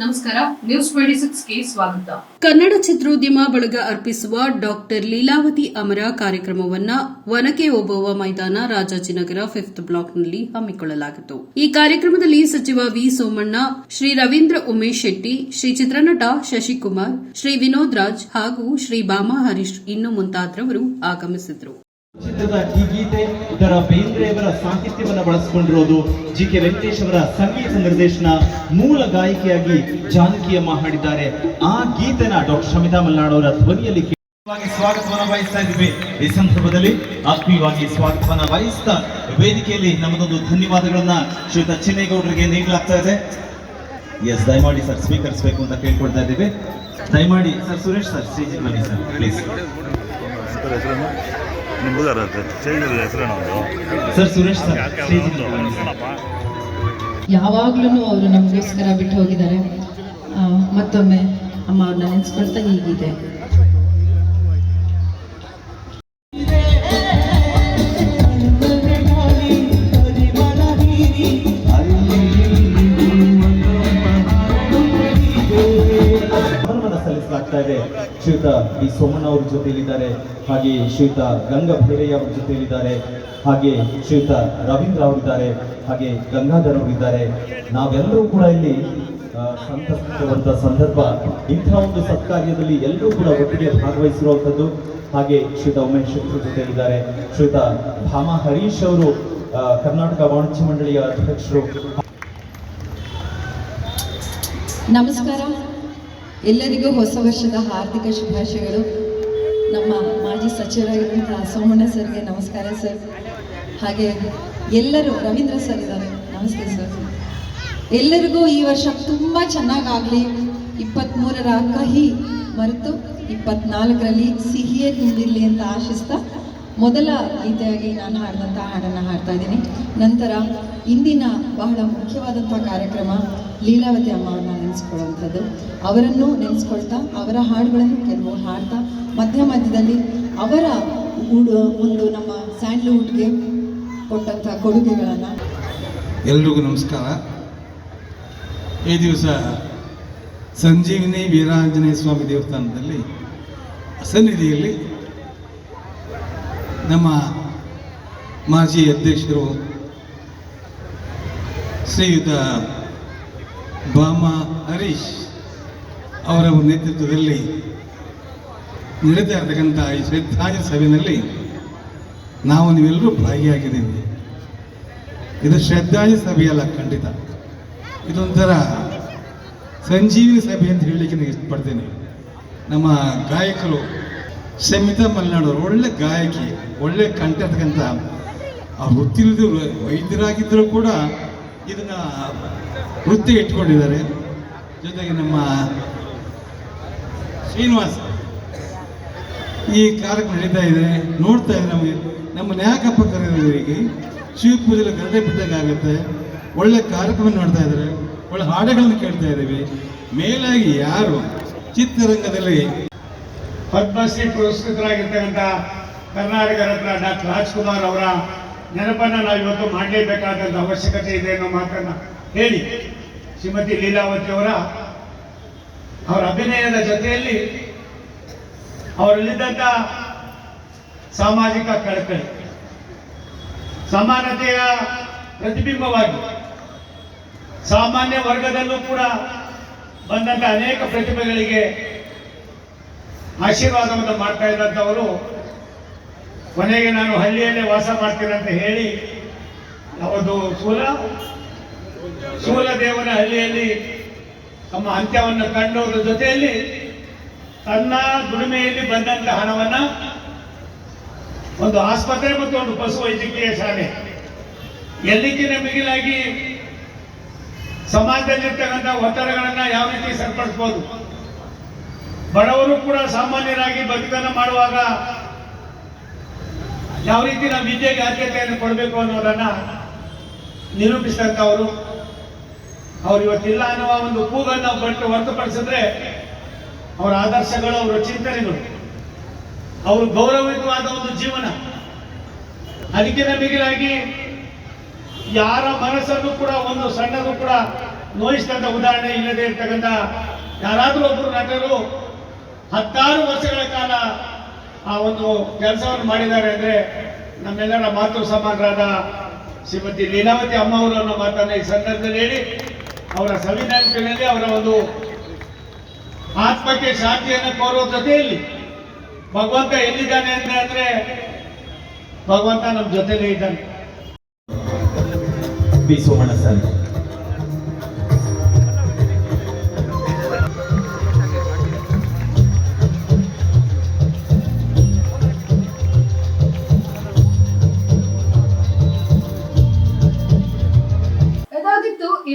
ನಮಸ್ಕಾರ news twenty ಸಿಕ್ಸ್ಗೆ ಸ್ವಾಗತ. ಕನ್ನಡ ಚಿತ್ರೋದ್ಯಮ ಬಳಗ ಅರ್ಪಿಸುವ ಡಾಕ್ಟರ್ ಲೀಲಾವತಿ ಅಮರ ಕಾರ್ಯಕ್ರಮವನ್ನ ಒನಕೆ ಓಬವ್ವ ಮೈದಾನ ರಾಜಾಜಿನಗರ ಫಿಫ್ತ್ ಬ್ಲಾಕ್ನಲ್ಲಿ ಹಮ್ಮಿಕೊಳ್ಳಲಾಗಿತ್ತು. ಈ ಕಾರ್ಯಕ್ರಮದಲ್ಲಿ ಸಚಿವ ವಿ ಸೋಮಣ್ಣ, ಶ್ರೀ ರವೀಂದ್ರ ಉಮೇಶ್ ಶೆಟ್ಟಿ, ಶ್ರೀ ಚಿತ್ರನಟ ಶಶಿಕುಮಾರ್, ಶ್ರೀ ವಿನೋದ್ ಹಾಗೂ ಶ್ರೀ ಬಾಮಾ ಹರೀಶ್ ಇನ್ನು ಮುಂತಾದವರು ಆಗಮಿಸಿದ್ರು ಚಿತ್ರದ ಈ ಗೀತೆ ಇದರ ಬೇಂದ್ರೆಯವರ ಸಾಹಿತ್ಯವನ್ನು ಬಳಸಿಕೊಂಡಿರೋದು ಜಿ ಕೆ ವೆಂಕಟೇಶ್ ಅವರ ಸಂಗೀತ ನಿರ್ದೇಶನ ಮೂಲ ಗಾಯಕಿಯಾಗಿ ಜಾನಕಿಯಮ್ಮ ಹಾಡಿದ್ದಾರೆ. ಆ ಗೀತೆನ ಡಾಕ್ಟರ್ ಶಮಿತಾ ಮಲ್ನಾಡ್ ಅವರ ಧ್ವನಿಯಲ್ಲಿ ಸ್ವಾಗತವನ್ನು ವಹಿಸ್ತಾ ಇದ್ದೀವಿ. ಈ ಸಂದರ್ಭದಲ್ಲಿ ಆತ್ಮೀಯವಾಗಿ ಸ್ವಾಗತವನ್ನು ವಹಿಸ್ತಾ ವೇದಿಕೆಯಲ್ಲಿ ನಮ್ಮದೊಂದು ಧನ್ಯವಾದಗಳನ್ನ ಶ್ರೀಯುತ ಚಿನ್ನೇಗೌಡರಿಗೆ ನೀಡಲಾಗ್ತಾ ಇದೆ. ಎಸ್ ದಯಮಾಡಿ ಸರ್ ಸ್ವೀಕರಿಸಬೇಕು ಅಂತ ಕೇಳ್ಕೊಳ್ತಾ ಇದ್ದೀವಿ. ದಯಮಾಡಿ ಸರ್ ಸುರೇಶ್ ಸರ್ ಸ್ಟೇಜಿಗೆ ಬನ್ನಿ ಸರ್ ಪ್ಲೀಸ್ ನಿಮ್ಗೆ ಚೇಂಜ್ ಹೆಸರೇನು ಸರ್ ಸುರೇಶ್ ಸರ್ ಯಾವಾಗ್ಲೂ ಅವರು ನಮಗೋಸ್ಕರ ಬಿಟ್ಟು ಹೋಗಿದ್ದಾರೆ. ಮತ್ತೊಮ್ಮೆ ಅಮ್ಮ ಅವ್ರನ್ನ ನೆನೆಸ್ಕೊಳ್ತಾ ಹೀಗಿದೆ. ಸಲ್ಲಿಸಲಾಗ್ತಾ ಇದೆ. ಶ್ರೀಯುತ ಬಿ ಸೋಮಣ್ಣ ಅವ್ರ ಜೊತೆಯಲ್ಲಿದ್ದಾರೆ. ಹಾಗೆ ಶ್ರೀಯುತ ಗಂಗಾ ಭೈರಯ್ಯ ಅವ್ರ ಜೊತೆಯಲ್ಲಿದ್ದಾರೆ. ಹಾಗೆ ಶ್ರೀಯುತ ರವೀಂದ್ರ ಅವರಿದ್ದಾರೆ. ಹಾಗೆ ಗಂಗಾಧರ್ ಅವರಿದ್ದಾರೆ. ನಾವೆಲ್ಲರೂ ಕೂಡ ಇಲ್ಲಿ ಆ, ಸಂತಸಿರುವಂತಹ ಸಂದರ್ಭ. ಇಂಥ ಒಂದು ಸತ್ಕಾರ್ಯದಲ್ಲಿ ಎಲ್ಲರೂ ಕೂಡ ಒಟ್ಟಿಗೆ ಭಾಗವಹಿಸಿರುವಂಥದ್ದು. ಹಾಗೆ ಶ್ರೀತ ಉಮೇಶ್ ಜೊತೆ ಜೊತೆಯಲ್ಲಿದ್ದಾರೆ. ಶ್ರೀತ ಭಾಮ ಹರೀಶ್ ಅವರು ಕರ್ನಾಟಕ ವಾಣಿಜ್ಯ ಮಂಡಳಿಯ ಅಧ್ಯಕ್ಷರು. ನಮಸ್ಕಾರ. ಎಲ್ಲರಿಗೂ ಹೊಸ ವರ್ಷದ ಹಾರ್ದಿಕ ಶುಭಾಶಯಗಳು. ನಮ್ಮ ಮಾಜಿ ಸಚಿವರಾಗಿರುವಂತಹ ಸೋಮಣ್ಣ ಸರ್ಗೆ ನಮಸ್ಕಾರ ಸರ್. ಹಾಗೆ ಎಲ್ಲರೂ ರವೀಂದ್ರ ಸರ್ ಇದ್ದಾರೆ. ನಮಸ್ತೆ ಸರ್. ಎಲ್ಲರಿಗೂ ಈ ವರ್ಷ ತುಂಬ ಚೆನ್ನಾಗಾಗಲಿ. ಇಪ್ಪತ್ತ್ಮೂರರ ಕಹಿ ಮರೆತು ಇಪ್ಪತ್ನಾಲ್ಕರಲ್ಲಿ ಸಿಹಿಯೇ ತುಂಬಿರಲಿ ಅಂತ ಆಶಿಸ್ತಾ ಮೊದಲ ಗೀತೆಯಾಗಿ ನಾನು ಹಾಡಿದಂಥ ಹಾಡನ್ನು ಹಾಡ್ತಾ ಇದ್ದೀನಿ. ನಂತರ ಇಂದಿನ ಬಹಳ ಮುಖ್ಯವಾದಂಥ ಕಾರ್ಯಕ್ರಮ ಲೀಲಾವತಿ ಅಮ್ಮವನ್ನು ನೆನೆಸ್ಕೊಳ್ಳುವಂಥದ್ದು. ಅವರನ್ನು ನೆನೆಸ್ಕೊಳ್ತಾ, ಅವರ ಹಾಡುಗಳನ್ನು ಕೆಲವು ಹಾಡ್ತಾ, ಮಧ್ಯ ಮಧ್ಯದಲ್ಲಿ ಅವರ ಒಂದು ನಮ್ಮ ಸ್ಯಾಂಡ್ಲ್ವುಡ್ಗೆ ಕೊಟ್ಟಂಥ ಕೊಡುಗೆಗಳನ್ನು. ಎಲ್ರಿಗೂ ನಮಸ್ಕಾರ. ಈ ದಿವಸ ಸಂಜೀವಿನಿ ವೀರಾಂಜನೇಯ ಸ್ವಾಮಿ ದೇವಸ್ಥಾನದಲ್ಲಿ ಸನ್ನಿಧಿಯಲ್ಲಿ ನಮ್ಮ ಮಾಜಿ ಅಧ್ಯಕ್ಷರು ಶ್ರೀಯುತ ಬಾಮ ಹರೀಶ್ ಅವರ ನೇತೃತ್ವದಲ್ಲಿ ನಡೀತಾ ಇರತಕ್ಕಂಥ ಈ ಶ್ರದ್ಧಾಂಜಲಿ ಸಭೆಯಲ್ಲಿ ನಾವು ನೀವೆಲ್ಲರೂ ಭಾಗಿಯಾಗಿದ್ದೀವಿ. ಇದು ಶ್ರದ್ಧಾಂಜಲಿ ಸಭೆಯಲ್ಲ, ಖಂಡಿತ. ಇದೊಂಥರ ಸಂಜೀವಿನಿ ಸಭೆ ಅಂತ ಹೇಳಲಿಕ್ಕೆ ನಾನು ಇಷ್ಟಪಡ್ತೇನೆ. ನಮ್ಮ ಗಾಯಕರು ಶಮಿತಾ ಮಲ್ನಾಡವರು ಅವರು, ಒಳ್ಳೆ ಗಾಯಕಿ, ಒಳ್ಳೆ ಕಂಠ ಇರ್ತಕ್ಕಂಥ ಆ ವೃತ್ತಿಲಿದ್ದು ವೈದ್ಯರಾಗಿದ್ದರೂ ಕೂಡ ಇದನ್ನ ವೃತ್ತಿ ಇಟ್ಕೊಂಡಿದ್ದಾರೆ. ಜೊತೆಗೆ ನಮ್ಮ ಶ್ರೀನಿವಾಸ್ ಈ ಕಾರ್ಯಕ್ರಮ ನಡೀತಾ ಇದೆ. ನೋಡ್ತಾ ಇದೆ ನಮಗೆ ನಮ್ಮ ಯಾಕಪ್ಪ ಕರೆಯೋರಿಗೆ ಶಿವ ಪೂಜೆಲಿ ಗರಡೆ ಬಿದ್ದಂಗಾಗುತ್ತೆ ಒಳ್ಳೆ ಕಾರ್ಯಕ್ರಮ ನೋಡ್ತಾ ಇದ್ದಾರೆ. ಒಳ್ಳೆ ಹಾಡುಗಳನ್ನು ಕೇಳ್ತಾ ಇದ್ದೀವಿ. ಮೇಲಾಗಿ ಯಾರು ಚಿತ್ರರಂಗದಲ್ಲಿ ಪದ್ಮಶ್ರೀ ಪುರಸ್ಕೃತರಾಗಿರ್ತಕ್ಕಂಥ ಕರ್ನಾಟಕ ರತ್ನ ಡಾಕ್ಟರ್ ರಾಜ್ಕುಮಾರ್ ಅವರ ನೆನಪನ್ನು ನಾವು ಇವತ್ತು ಮಾಡಲೇಬೇಕಾದಂಥ ಅವಶ್ಯಕತೆ ಇದೆ ಅನ್ನೋ ಮಾತನ್ನು ಹೇಳಿ. ಶ್ರೀಮತಿ ಲೀಲಾವತಿ ಅವರ ಅವರ ಅಭಿನಯದ ಜೊತೆಯಲ್ಲಿ ಅವರಲ್ಲಿದ್ದಂಥ ಸಾಮಾಜಿಕ ಕಳಕಳಿ, ಸಮಾನತೆಯ ಪ್ರತಿಬಿಂಬವಾಗಿ ಸಾಮಾನ್ಯ ವರ್ಗದಲ್ಲೂ ಕೂಡ ಬಂದಂಥ ಅನೇಕ ಪ್ರತಿಭೆಗಳಿಗೆ ಆಶೀರ್ವಾದವನ್ನು ಮಾಡ್ತಾ ಇದ್ದಂಥವರು ಕೊನೆಗೆ ನಾನು ಹಳ್ಳಿಯಲ್ಲೇ ವಾಸ ಮಾಡ್ತೀನಿ ಅಂತ ಹೇಳಿ, ಅವರದು ಸೂಲ ಸೂಲದೇವನ ಹಳ್ಳಿಯಲ್ಲಿ ತಮ್ಮ ಅಂತ್ಯವನ್ನು ಕಂಡೋದ್ರ ಜೊತೆಯಲ್ಲಿ ತನ್ನ ದುಡಿಮೆಯಲ್ಲಿ ಬಂದಂಥ ಹಣವನ್ನ ಒಂದು ಆಸ್ಪತ್ರೆ ಮತ್ತು ಒಂದು ಪಶು ವೈದ್ಯಕೀಯ ಶಾಲೆ. ಎಲ್ಲಿಕ್ಕಿನ ಮಿಗಿಲಾಗಿ ಸಮಾಜದಲ್ಲಿರ್ತಕ್ಕಂಥ ಒತ್ತಡಗಳನ್ನ ಯಾವ ರೀತಿ ಸರಿಪಡಿಸ್ಬೋದು? ಬಡವರು ಕೂಡ ಸಾಮಾನ್ಯರಾಗಿ ಬದುಕನ್ನು ಮಾಡುವಾಗ ಯಾವ ರೀತಿ ನಾವು ವಿದ್ಯೆಗೆ ಆದ್ಯತೆಯನ್ನು ಕೊಡಬೇಕು ಅನ್ನೋದನ್ನ ನಿರೂಪಿಸಿದಂಥವರು ಅವ್ರು ಇವತ್ತಿಲ್ಲ ಅನ್ನುವ ಒಂದು ಕೂಗನ್ನು ಬಟ್ಟು ಹೊರತುಪಡಿಸಿದ್ರೆ ಅವರ ಆದರ್ಶಗಳು, ಅವರ ಚಿಂತನೆಗಳು, ಅವರು ಗೌರವಯುತವಾದ ಒಂದು ಜೀವನ. ಅದಕ್ಕಿಂತ ಮಿಗಿಲಾಗಿ ಯಾರ ಮನಸ್ಸನ್ನು ಕೂಡ ಒಂದು ಸಣ್ಣದು ಕೂಡ ನೋಯಿಸಿದಂಥ ಉದಾಹರಣೆ ಇಲ್ಲದೆ ಇರ್ತಕ್ಕಂಥ ಯಾರಾದರೂ ಒಬ್ಬರು ನಟರು ಹತ್ತಾರು ವರ್ಷಗಳ ಕಾಲ ಆ ಒಂದು ಕೆಲಸವನ್ನು ಮಾಡಿದ್ದಾರೆ ಅಂದರೆ ನಮ್ಮೆಲ್ಲರ ಮಾತೃ ಸಮಾನರಾದ ಶ್ರೀಮತಿ ಲೀಲಾವತಿ ಅಮ್ಮ ಅವರು ಅನ್ನೋ ಮಾತನ್ನು ಈ ಸಂದರ್ಭದಲ್ಲಿ ಹೇಳಿ, ಅವರ ಸಂವಿಧಾನದಲ್ಲಿ ಅವರ ಒಂದು ಆತ್ಮಕ್ಕೆ ಶಾಂತಿಯನ್ನು ಕೋರುವ ಜೊತೆಯಲ್ಲಿ ಭಗವಂತ ಎಲ್ಲಿದ್ದಾನೆ ಅಂತ ಅಂದ್ರೆ ಭಗವಂತ ನಮ್ಮ ಜೊತೆಲೇ ಇದ್ದಾನೆ. ಸೋಮಣ್ಣ